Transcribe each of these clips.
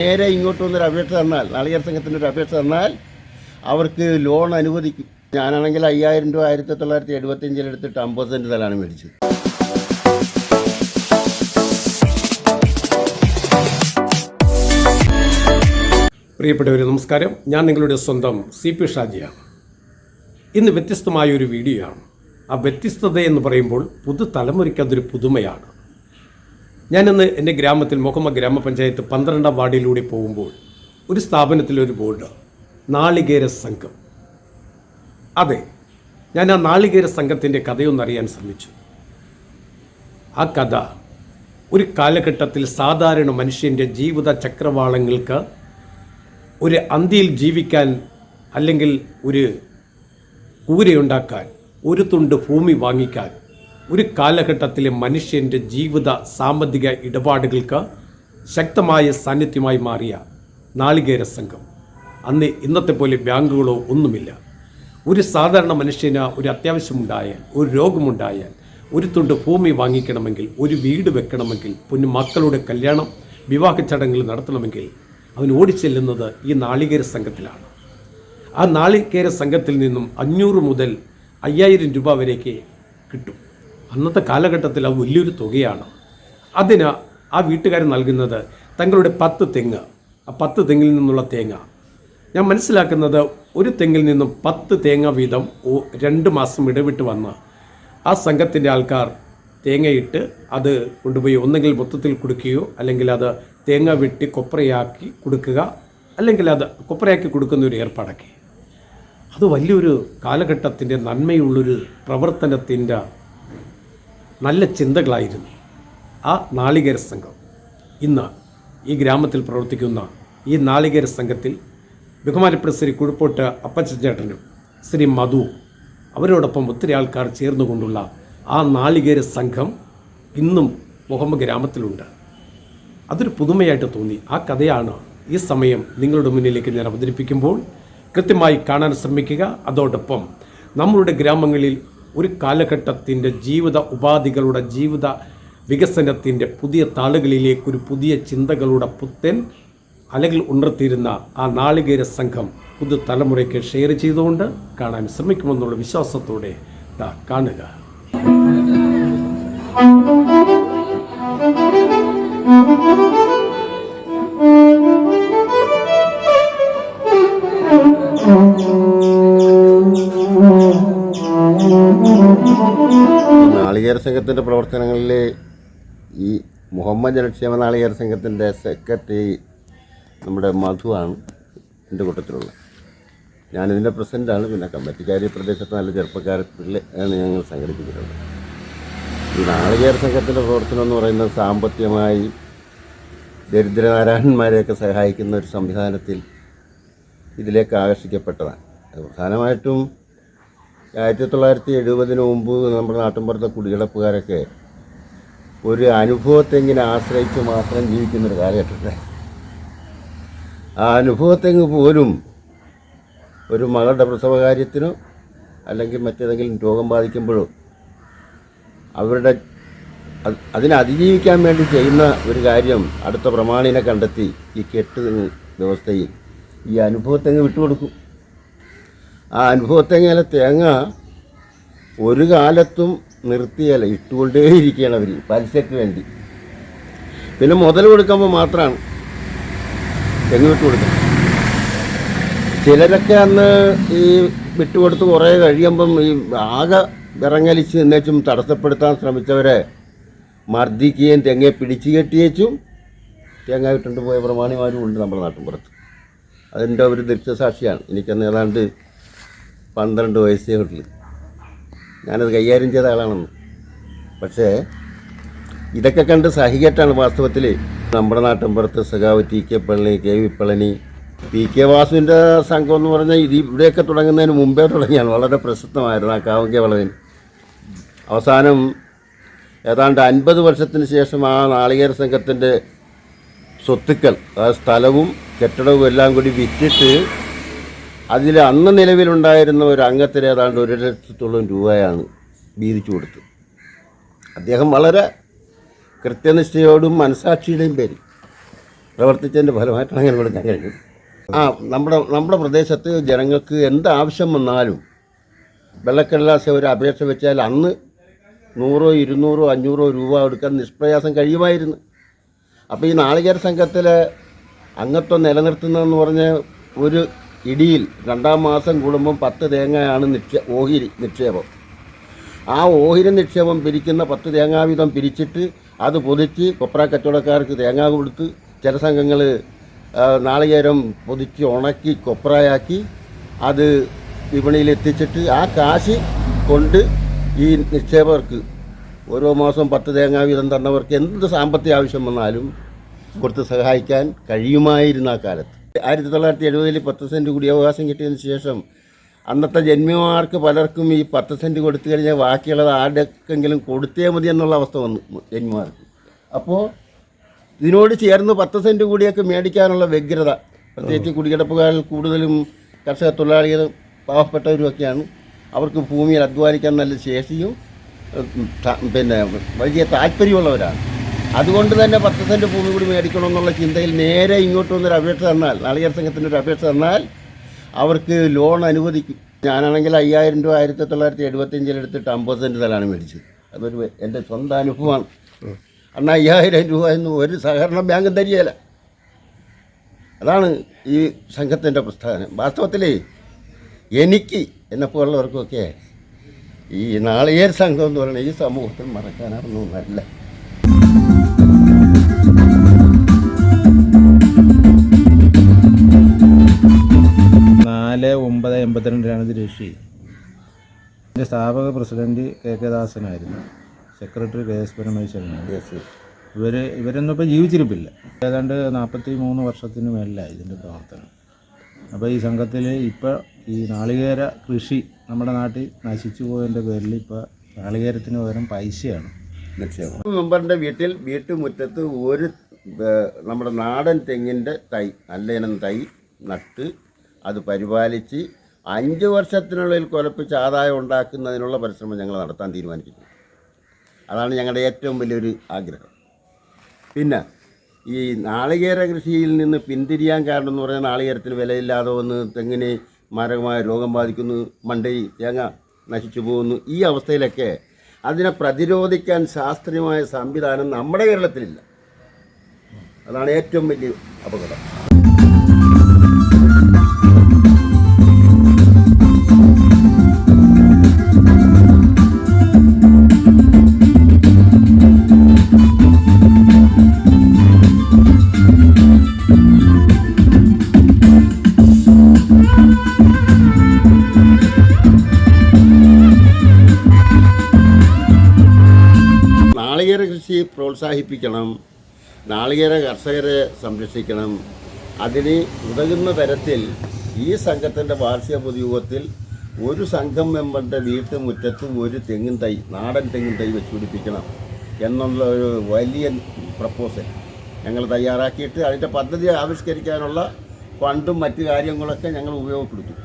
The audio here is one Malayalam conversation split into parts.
നേരെ ഇങ്ങോട്ട് വന്നൊരു അപേക്ഷ തന്നാൽ നാളികർ സംഘത്തിന്റെ ഒരു അപേക്ഷ തന്നാൽ അവർക്ക് ലോൺ അനുവദിക്കും. ഞാനാണെങ്കിൽ അയ്യായിരം രൂപ ആയിരത്തി തൊള്ളായിരത്തി എഴുപത്തിയഞ്ചിൽ എടുത്തിട്ട് അമ്പത് സെന്റ് തലാണ് മേടിച്ചത്. പ്രിയപ്പെട്ടവരെ നമസ്കാരം. ഞാൻ നിങ്ങളുടെ സ്വന്തം സി പി ഷാജിയാണ്. ഇന്ന് വ്യത്യസ്തമായ ഒരു വീഡിയോ ആണ് ആ വ്യത്യസ്തത എന്ന് പറയുമ്പോൾ പുതുതലമുറയ്ക്ക് അതൊരു പുതുമയാണ്. ഞാനിന്ന് എന്റെ ഗ്രാമത്തിൽ മുഹമ്മ ഗ്രാമപഞ്ചായത്ത് പന്ത്രണ്ടാം വാർഡിലൂടെ പോകുമ്പോൾ ഒരു സ്ഥാപനത്തിലൊരു ബോർഡ് നാളികേര സംഘം. അതെ ഞാൻ ആ നാളികേര സംഘത്തിന്റെ കഥയൊന്നറിയാൻ ശ്രമിച്ചു. ആ കഥ ഒരു കാലഘട്ടത്തിൽ സാധാരണ മനുഷ്യന്റെ ജീവിത ചക്രവാളങ്ങൾക്ക് ഒരു അന്തിയിൽ ജീവിക്കാൻ അല്ലെങ്കിൽ ഒരു കൂരയുണ്ടാക്കാൻ ഒരു തുണ്ട് ഭൂമി വാങ്ങിക്കാൻ ഒരു കാലഘട്ടത്തിലെ മനുഷ്യന്റെ ജീവിത സാമ്പത്തിക ഇടപാടുകൾക്ക് ശക്തമായ സാന്നിധ്യമായി മാറിയ നാളികേര സംഘം. അന്ന് ഇന്നത്തെ പോലെ ബാങ്കുകളോ ഒന്നുമില്ല. ഒരു സാധാരണ മനുഷ്യന് ഒരു അത്യാവശ്യമുണ്ടായാൽ ഒരു രോഗമുണ്ടായാൽ ഒരു തുണ്ട് ഭൂമി വാങ്ങിക്കണമെങ്കിൽ ഒരു വീട് വെക്കണമെങ്കിൽ പൊന്നു മക്കളുടെ കല്യാണം വിവാഹ ചടങ്ങുകൾ നടത്തണമെങ്കിൽ അവൻ ഓടിച്ചെല്ലുന്നത് ഈ നാളികേര സംഘത്തിലാണ്. ആ നാളികേര സംഘത്തിൽ നിന്നും അഞ്ഞൂറ് മുതൽ അയ്യായിരം രൂപ വരെയൊക്കെ കിട്ടും. അന്നത്തെ കാലഘട്ടത്തിൽ അത് വലിയൊരു തുകയാണ്. അതിന് ആ വീട്ടുകാർ നൽകുന്നത് തങ്ങളുടെ പത്ത് തെങ്ങ്. ആ പത്ത് തെങ്ങിൽ നിന്നുള്ള തേങ്ങ. ഞാൻ മനസ്സിലാക്കുന്നത് ഒരു തെങ്ങിൽ നിന്നും പത്ത് തേങ്ങ വീതം രണ്ട് മാസം ഇടവിട്ട് വന്ന് ആ സംഘത്തിന്റെ ആൾക്കാർ തേങ്ങയിട്ട് അത് കൊണ്ടുപോയി ഒന്നെങ്കിൽ മൊത്തത്തിൽ കൊടുക്കുകയോ അല്ലെങ്കിൽ അത് തേങ്ങ വെട്ടി കൊപ്രയാക്കി കൊടുക്കുക അല്ലെങ്കിൽ അത് കൊപ്രയാക്കി കൊടുക്കുന്ന ഒരു ഏർപ്പാടൊക്കെ. അത് വലിയൊരു കാലഘട്ടത്തിന്റെ നന്മയുള്ളൊരു പ്രവർത്തനത്തിന്റെ നല്ല ചിന്തകളായിരുന്നു ആ നാളികേര സംഘം ഇന്ന് ഈ ഗ്രാമത്തിൽ പ്രവർത്തിക്കുന്ന ഈ നാളികേര സംഘത്തിൽ ബഹുമാനപ്പെട്ട ശ്രീ കുഴുപ്പോട്ട് അപ്പച്ചൻ ചേട്ടനും ശ്രീ മധു അവരോടൊപ്പം ഒത്തിരി ആൾക്കാർ ചേർന്നുകൊണ്ടുള്ള ആ നാളികേര സംഘം ഇന്നും മുഹമ്മദ് ഗ്രാമത്തിലുണ്ട്. അതൊരു പുതുമയായിട്ട് തോന്നി. ആ കഥയാണ് ഈ സമയം നിങ്ങളുടെ മുന്നിലേക്ക് ഞാൻ അവതരിപ്പിക്കുമ്പോൾ കൃത്യമായി കാണാൻ ശ്രമിക്കുക. അതോടൊപ്പം നമ്മളുടെ ഗ്രാമങ്ങളിൽ ഒരു കാലഘട്ടത്തിന്റെ ജീവിത ഉപാധികളുടെ ജീവിത വികസനത്തിന്റെ പുതിയ താളുകളിലേക്ക് ഒരു പുതിയ ചിന്തകളുടെ പുത്തൻ അല്ലെങ്കിൽ ഉണർത്തിയിരുന്ന ആ നാളികേര സംഘം പുതു തലമുറയ്ക്ക് ഷെയർ ചെയ്തുകൊണ്ട് കാണാൻ ശ്രമിക്കുമെന്നുള്ള വിശ്വാസത്തോടെ കാണുക. സംഘത്തിന്റെ പ്രവർത്തനങ്ങളിൽ ഈ മുഹമ്മദ് ജനക്ഷേമ നാളികേര സംഘത്തിന്റെ സെക്രട്ടറി നമ്മുടെ മധുവാണ് എന്റെ കൂട്ടത്തിലുള്ളത്. ഞാനിതിന്റെ പ്രസിഡന്റാണ് പിന്നെ കമ്മിറ്റിക്കാർ പ്രദേശത്ത് നല്ല ചെറുപ്പക്കാരത്തിൽ ആണ് ഞങ്ങൾ സംഘടിപ്പിച്ചിട്ടുള്ളത് ഈ നാളികേര സംഘത്തിന്റെ പ്രവർത്തനം എന്ന് പറയുന്നത് സാമ്പത്തികമായി ദരിദ്രനാരായണന്മാരെയൊക്കെ സഹായിക്കുന്ന ഒരു സംവിധാനത്തിൽ ഇതിലേക്ക് ആകർഷിക്കപ്പെട്ടതാണ്. പ്രധാനമായിട്ടും ആയിരത്തി തൊള്ളായിരത്തി എഴുപതിന് മുമ്പ് നമ്മുടെ നാട്ടിൻപുറത്തെ കുടികിടപ്പുകാരൊക്കെ ഒരു അനുഭവത്തെങ്ങിനെ ആശ്രയിച്ച് മാത്രം ജീവിക്കുന്നൊരു കാലഘട്ടത്തെ ആ അനുഭവത്തെങ്ങ് പോലും ഒരു മകളുടെ പ്രസവ കാര്യത്തിനോ അല്ലെങ്കിൽ മറ്റേതെങ്കിലും രോഗം ബാധിക്കുമ്പോഴോ അവരുടെ അതിനെ അതിജീവിക്കാൻ വേണ്ടി ചെയ്യുന്ന ഒരു കാര്യം അടുത്ത പ്രമാണിനെ കണ്ടെത്തി ഈ കെട്ട് വ്യവസ്ഥയിൽ ഈ അനുഭവത്തെങ്ങ് വിട്ടുകൊടുക്കും. ആ അനുഭവത്തെങ്ങനെ തേങ്ങ ഒരു കാലത്തും നിർത്തിയല്ല ഇട്ടുകൊണ്ടേയിരിക്കുകയാണ് അവർ പലിശയ്ക്ക് വേണ്ടി. പിന്നെ മുതൽ കൊടുക്കുമ്പോൾ മാത്രമാണ് തെങ്ങ് വിട്ടു കൊടുക്കുന്നത്. ചിലരൊക്കെ അന്ന് ഈ വിട്ടുകൊടുത്ത് കുറേ കഴിയുമ്പം ഈ ആകെ വിറങ്ങലിച്ച് നിന്നേച്ചും തടസ്സപ്പെടുത്താൻ ശ്രമിച്ചവരെ മർദ്ദിക്കുകയും തെങ്ങയെ പിടിച്ചു കെട്ടിയേച്ചും തേങ്ങ വിട്ടുകൊണ്ട് പോയ പ്രമാണിമാരും ഉണ്ട് നമ്മുടെ നാട്ടിൻപുറത്ത്. അതിന്റെ ഒരു ദൃക്സാക്ഷിയാണ് എനിക്കന്ന് ഏതാണ്ട് പന്ത്രണ്ട് വയസ്സേ ഉള്ളൂ. ഞാനത് കൈകാര്യം ചെയ്ത ആളാണെന്ന്. പക്ഷേ ഇതൊക്കെ കണ്ട് സഹികെട്ടാണ് വാസ്തവത്തിൽ നമ്മുടെ നാട്ടിൻപുറത്ത് സഖാവ് ടി കെ പള്ളി K V Palani P K വാസുവിന്റെ സംഘം എന്ന് പറഞ്ഞാൽ ഇത് ഇവിടെയൊക്കെ തുടങ്ങുന്നതിന് മുമ്പേ തുടങ്ങിയാണ്. വളരെ പ്രസിദ്ധമായിരുന്നു ആ കാവങ്ക വളവിൻ. അവസാനം ഏതാണ്ട് അൻപത് വർഷത്തിന് ശേഷം ആ നാളികേര സംഘത്തിന്റെ സ്വത്തുക്കൾ ആ സ്ഥലവും കെട്ടിടവും എല്ലാം കൂടി വിറ്റിട്ട് അതിൽ അന്ന് നിലവിലുണ്ടായിരുന്ന ഒരു അംഗത്തിന് ഏതാണ്ട് ഒരു ലക്ഷത്തോളം രൂപയാണ് വീതിച്ചു കൊടുത്തത് അദ്ദേഹം വളരെ കൃത്യനിഷ്ഠയോടും മനസാക്ഷിയുടെയും പേരിൽ പ്രവർത്തിച്ചതിന്റെ ഫലമായിട്ടാണ് അങ്ങനെ കൊടുക്കാൻ കഴിഞ്ഞത് ആ നമ്മുടെ നമ്മുടെ പ്രദേശത്ത് ജനങ്ങൾക്ക് എന്ത് ആവശ്യം വന്നാലും വെള്ളക്കടലാസ് ഒരു അപേക്ഷ വെച്ചാൽ അന്ന് നൂറോ ഇരുന്നൂറോ അഞ്ഞൂറോ രൂപ എടുക്കാൻ നിഷ്പ്രയാസം കഴിയുമായിരുന്നു. അപ്പോൾ ഈ നാളികേര സംഘത്തിലെ അംഗത്വം നിലനിർത്തുന്നതെന്ന് പറഞ്ഞ ഒരു ഇടിയിൽ രണ്ടാം മാസം കൂടുമ്പം പത്ത് തേങ്ങയാണ് നിക്ഷേ ഓഹിരി നിക്ഷേപം. ആ ഓഹിരി നിക്ഷേപം പിരിക്കുന്ന പത്ത് തേങ്ങാ വീതം പിരിച്ചിട്ട് അത് പൊതിച്ച് കൊപ്ര കച്ചവടക്കാർക്ക് തേങ്ങ കൊടുത്ത് ചില സംഘങ്ങൾ നാളികേരം പൊതിച്ച് ഉണക്കി കൊപ്രയാക്കി അത് വിപണിയിൽ എത്തിച്ചിട്ട് ആ കാശ് കൊണ്ട് ഈ നിക്ഷേപകർക്ക് ഓരോ മാസം പത്ത് തേങ്ങാ വീതം തന്നവർക്ക് എന്ത് സാമ്പത്തിക ആവശ്യം വന്നാലും കൊടുത്ത് സഹായിക്കാൻ കഴിയുമായിരുന്ന ആ കാലത്ത്. ആയിരത്തി തൊള്ളായിരത്തി എഴുപതിൽ പത്ത് സെന്റ് കൂടി അവകാശം കിട്ടിയതിന് ശേഷം അന്നത്തെ ജന്മിമാർക്ക് പലർക്കും ഈ പത്ത് സെന്റ് കൊടുത്തു കഴിഞ്ഞാൽ ബാക്കിയുള്ളത് ആരുടെക്കെങ്കിലും കൊടുത്തേ മതി എന്നുള്ള അവസ്ഥ വന്നു ജന്മിമാർക്ക്. അപ്പോൾ ഇതിനോട് ചേർന്ന് പത്ത് സെന്റ് കൂടിയൊക്കെ മേടിക്കാനുള്ള വ്യഗ്രത പ്രത്യേകിച്ച് കുടികിടപ്പുകാരിൽ കൂടുതലും കർഷക തൊഴിലാളികളും പാവപ്പെട്ടവരുമൊക്കെയാണ്. അവർക്ക് ഭൂമിയിൽ അധ്വാനിക്കാൻ നല്ല ശേഷിയും പിന്നെ വലിയ താല്പര്യമുള്ളവരാണ്. അതുകൊണ്ട് തന്നെ പത്ത് സെന്റ് ഭൂമി കൂടി മേടിക്കണം എന്നുള്ള ചിന്തയിൽ നേരെ ഇങ്ങോട്ട് വന്നൊരു അപേക്ഷ തന്നാൽ നാളികർ സംഘത്തിന്റെ ഒരു അപേക്ഷ തന്നാൽ അവർക്ക് ലോൺ അനുവദിക്കും. ഞാനാണെങ്കിൽ അയ്യായിരം രൂപ ആയിരത്തി തൊള്ളായിരത്തി എഴുപത്തിയഞ്ചിൽ എടുത്തിട്ട് അമ്പത് സെന്റ് സ്ഥലമാണ് മേടിച്ചത്. അതൊരു എന്റെ സ്വന്തം അനുഭവമാണ്. അണ്ണാ അയ്യായിരം രൂപ എന്ന് ഒരു സഹകരണ ബാങ്കും തരികയില്ല. അതാണ് ഈ സംഘത്തിന്റെ പ്രസ്ഥാനം. വാസ്തവത്തിലേ എനിക്ക് എന്നെപ്പോലുള്ളവർക്കൊക്കെ ഈ നാളികേര സംഘം എന്ന് പറയുന്നത് ഈ സമൂഹത്തിൽ മറക്കാനാണെന്നൊന്നല്ല ഒമ്പത് എൺപത്തിരണ്ടിലാണ് ഇത് രജിസ്റ്റർ ചെയ്തത്. എന്റെ സ്ഥാപക പ്രസിഡന്റ് കെ കെ ദാസനായിരുന്നു. സെക്രട്ടറി കെ എസ് പരമേശ്വരനായിരുന്നു. ഇവർ ഇവരൊന്നും ഇപ്പോൾ ജീവിച്ചിരിപ്പില്ല. ഏതാണ്ട് നാൽപ്പത്തി മൂന്ന് വർഷത്തിന് മേലിലായി ഇതിന്റെ പ്രവർത്തനം. അപ്പോൾ ഈ സംഘത്തിൽ ഇപ്പോൾ ഈ നാളികേര കൃഷി നമ്മുടെ നാട്ടിൽ നശിച്ചു പോയതിന്റെ പേരിൽ ഇപ്പോൾ നാളികേരത്തിന് പകരം പൈസയാണ്. നിക്ഷേപം മെമ്പറിന്റെ വീട്ടിൽ വീട്ടുമുറ്റത്ത് ഒരു നമ്മുടെ നാടൻ തെങ്ങിന്റെ തൈ നല്ല ഇനം തൈ നട്ട് അത് പരിപാലിച്ച് അഞ്ച് വർഷത്തിനുള്ളിൽ കൊലപ്പിച്ച് ആദായം ഉണ്ടാക്കുന്നതിനുള്ള പരിശ്രമം ഞങ്ങൾ നടത്താൻ തീരുമാനിച്ചിട്ടുണ്ട് അതാണ് ഞങ്ങളുടെ ഏറ്റവും വലിയൊരു ആഗ്രഹം. പിന്നെ ഈ നാളികേര കൃഷിയിൽ നിന്ന് പിന്തിരിയാൻ കാരണം എന്ന് പറഞ്ഞാൽ നാളികേരത്തിന് വിലയില്ലാതെ വന്ന് തെങ്ങിന് മാരകമായ രോഗം ബാധിക്കുന്നു മണ്ടൈ തേങ്ങ നശിച്ചു പോകുന്നു ഈ അവസ്ഥയിലൊക്കെ അതിനെ പ്രതിരോധിക്കാൻ ശാസ്ത്രീയമായ സംവിധാനം നമ്മുടെ കേരളത്തിലില്ല. അതാണ് ഏറ്റവും വലിയ അപകടം. പ്രോത്സാഹിപ്പിക്കണം നാളികേര കർഷകരെ സംരക്ഷിക്കണം. അതിന് ഉതകുന്ന തരത്തിൽ ഈ സംഘത്തിന്റെ വാർഷിക പൊതുയോഗത്തിൽ ഒരു സംഘം മെമ്പറിന്റെ വീട്ടുമുറ്റത്ത് ഒരു തെങ്ങിൻ തൈ നാടൻ തെങ്ങിൻ തൈ വെച്ച് പിടിപ്പിക്കണം എന്നുള്ള ഒരു വലിയ പ്രപ്പോസൽ ഞങ്ങൾ തയ്യാറാക്കിയിട്ട് അതിന്റെ പദ്ധതി ആവിഷ്കരിക്കാനുള്ള ഫണ്ടും മറ്റു കാര്യങ്ങളൊക്കെ ഞങ്ങൾ ഉപയോഗപ്പെടുത്തും.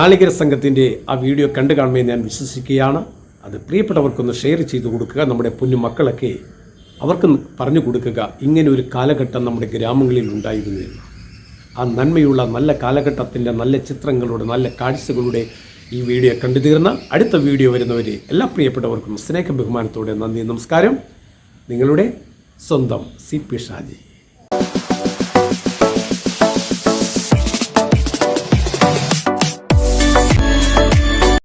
നാളികേര സംഘത്തിന്റെ ആ വീഡിയോ കണ്ടു കാണുമെന്ന് ഞാൻ വിശ്വസിക്കുകയാണ്. അത് പ്രിയപ്പെട്ടവർക്കൊന്ന് ഷെയർ ചെയ്തു കൊടുക്കുക. നമ്മുടെ പൊന്നു മക്കളൊക്കെ അവർക്ക് പറഞ്ഞു കൊടുക്കുക ഇങ്ങനെ ഒരു കാലഘട്ടം നമ്മുടെ ഗ്രാമങ്ങളിൽ ഉണ്ടായിരുന്നു എന്ന്. ആ നന്മയുള്ള നല്ല കാലഘട്ടത്തിന്റെ നല്ല ചിത്രങ്ങളുടെ നല്ല കാഴ്ചകളുടെ ഈ വീഡിയോ കണ്ടു തീർന്ന അടുത്ത വീഡിയോ വരുന്നവരെ എല്ലാ പ്രിയപ്പെട്ടവർക്കും സ്നേഹ ബഹുമാനത്തോടെ നന്ദി നമസ്കാരം. നിങ്ങളുടെ സ്വന്തം സി പി ഷാജി.